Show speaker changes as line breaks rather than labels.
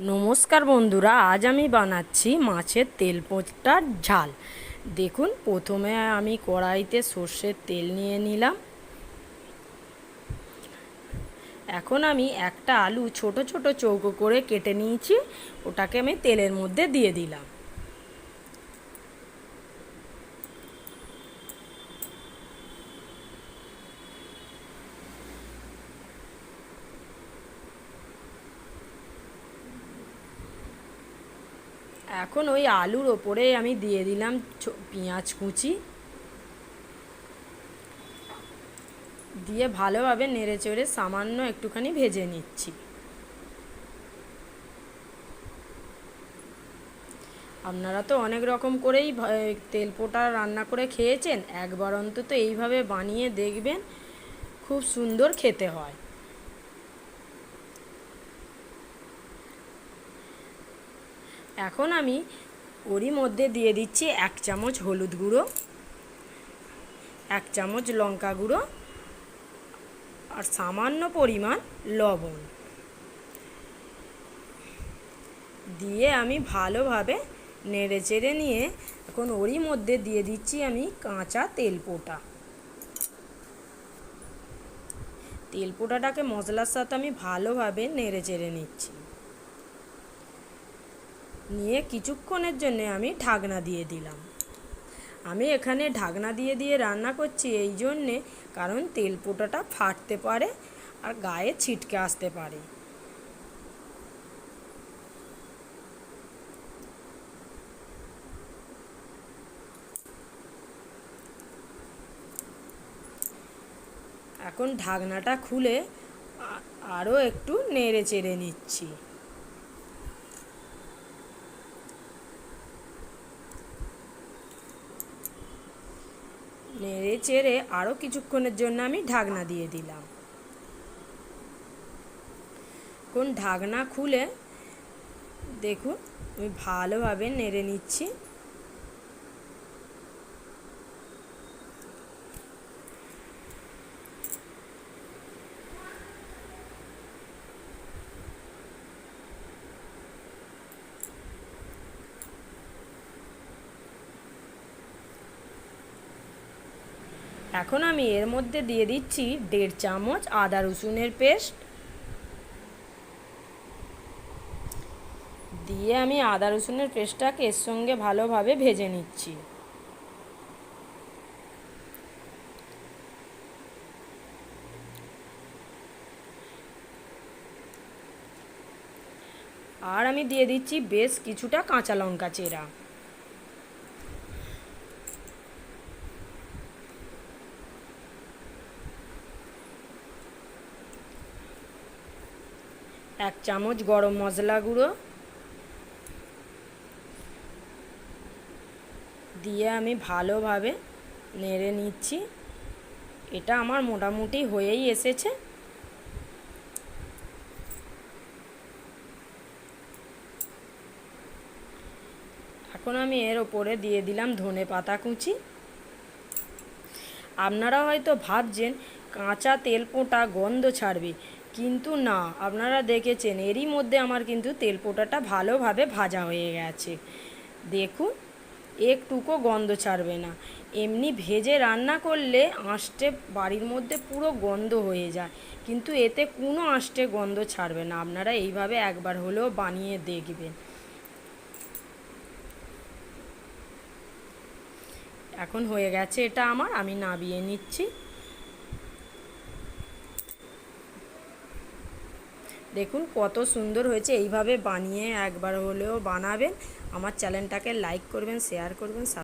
নমস্কার বন্ধুরা, আজ আমি বানাচ্ছি মাছের তেল পোচার ঝাল। দেখুন, প্রথমে আমি কড়াইতে সর্ষের তেল নিয়ে নিলাম। এখন আমি একটা আলু ছোট ছোট চৌকো করে কেটে নিয়েছি, ওটাকে আমি তেলের মধ্যে দিয়ে দিলাম। এখন ওই আলুর ওপরে আমি দিয়ে দিলাম পেঁয়াজ কুচি। দিয়ে ভালোভাবে নেড়ে চেড়ে সামান্য একটুখানি ভেজে নিচ্ছি। আপনারা তো অনেক রকম করেই তেল পোটা রান্না করে খেয়েছেন, একবার অন্তত এইভাবে বানিয়ে দেখবেন, খুব সুন্দর খেতে হয়। এখন আমি ওরই মধ্যে দিয়ে দিচ্ছি এক চামচ হলুদ গুঁড়ো, এক চামচ লঙ্কা গুঁড়ো আর সামান্য পরিমাণ লবণ। দিয়ে আমি ভালোভাবে নেড়ে চেড়ে নিয়ে এখন ওরই মধ্যে দিয়ে দিচ্ছি আমি কাঁচা তেল পোটা তেল পোটাটাকে মশলার সাথে আমি ভালোভাবে নেড়ে চেড়ে নিচ্ছি। নিয়ে কিছুক্ষণের জন্য আমি ঢাকনা দিয়ে দিলাম। আমি এখানে ঢাকনা দিয়ে দিয়ে রান্না করছি এই জন্যে কারণ তেল পোটাটা ফাটতে পারে আর গায়ে ছিটকে আসতে পারে। এখন ঢাকনাটা খুলে আরও একটু নেড়ে চেড়ে নিচ্ছি। নেড়ে চেড়ে আরও কিছুক্ষণের জন্য আমি ঢাকনা দিয়ে দিলাম। কোন ঢাকনা খুলে দেখুন, আমি ভালোভাবে নেড়ে নিচ্ছি। এখন আমি এর মধ্যে দিয়ে দিচ্ছি দেড় চামচ আদা রসুনের পেস্ট। দিয়ে আমি আদা রসুনের পেস্টটাকে এর সঙ্গে ভালোভাবে ভেজে নিচ্ছি। আর আমি দিয়ে দিচ্ছি বেশ কিছুটা কাঁচা লঙ্কা চেরা। এক চামচ গরম মশলা গুঁড়ো। দিয়ে আমি ভালোভাবে নেড়ে নিচ্ছি। এটা আমার মোটামুটি হয়েই এসেছে। এখন আমি এর ওপরে দিয়ে দিলাম ধনে পাতা কুচি। আপনারা হয়তো ভাবছেন, কাঁচা তেল পোঁটা গন্ধ ছাড়বে। কিন্তু না, আপনারা দেখেছেন, এরই মধ্যে আমার কিন্তু তেল পোটাটা ভালোভাবে ভাজা হয়ে গেছে। দেখুন, একটুকো গন্ধ ছাড়বে না। এমনি ভেজে রান্না করলে আঁশটে বাড়ির মধ্যে পুরো গন্ধ হয়ে যায়, কিন্তু এতে কোনো আঁশটে গন্ধ ছাড়বে না। আপনারা এইভাবে একবার হলেও বানিয়ে দেখবেন। এখন হয়ে গেছে এটা আমার, আমি নাবিয়ে নিচ্ছি। দেখুন কত সুন্দর হয়েছে। এইভাবে বানিয়ে একবার হলেও বানাবেন। আমার চ্যানেলটাকে লাইক করবেন শেয়ার করবেন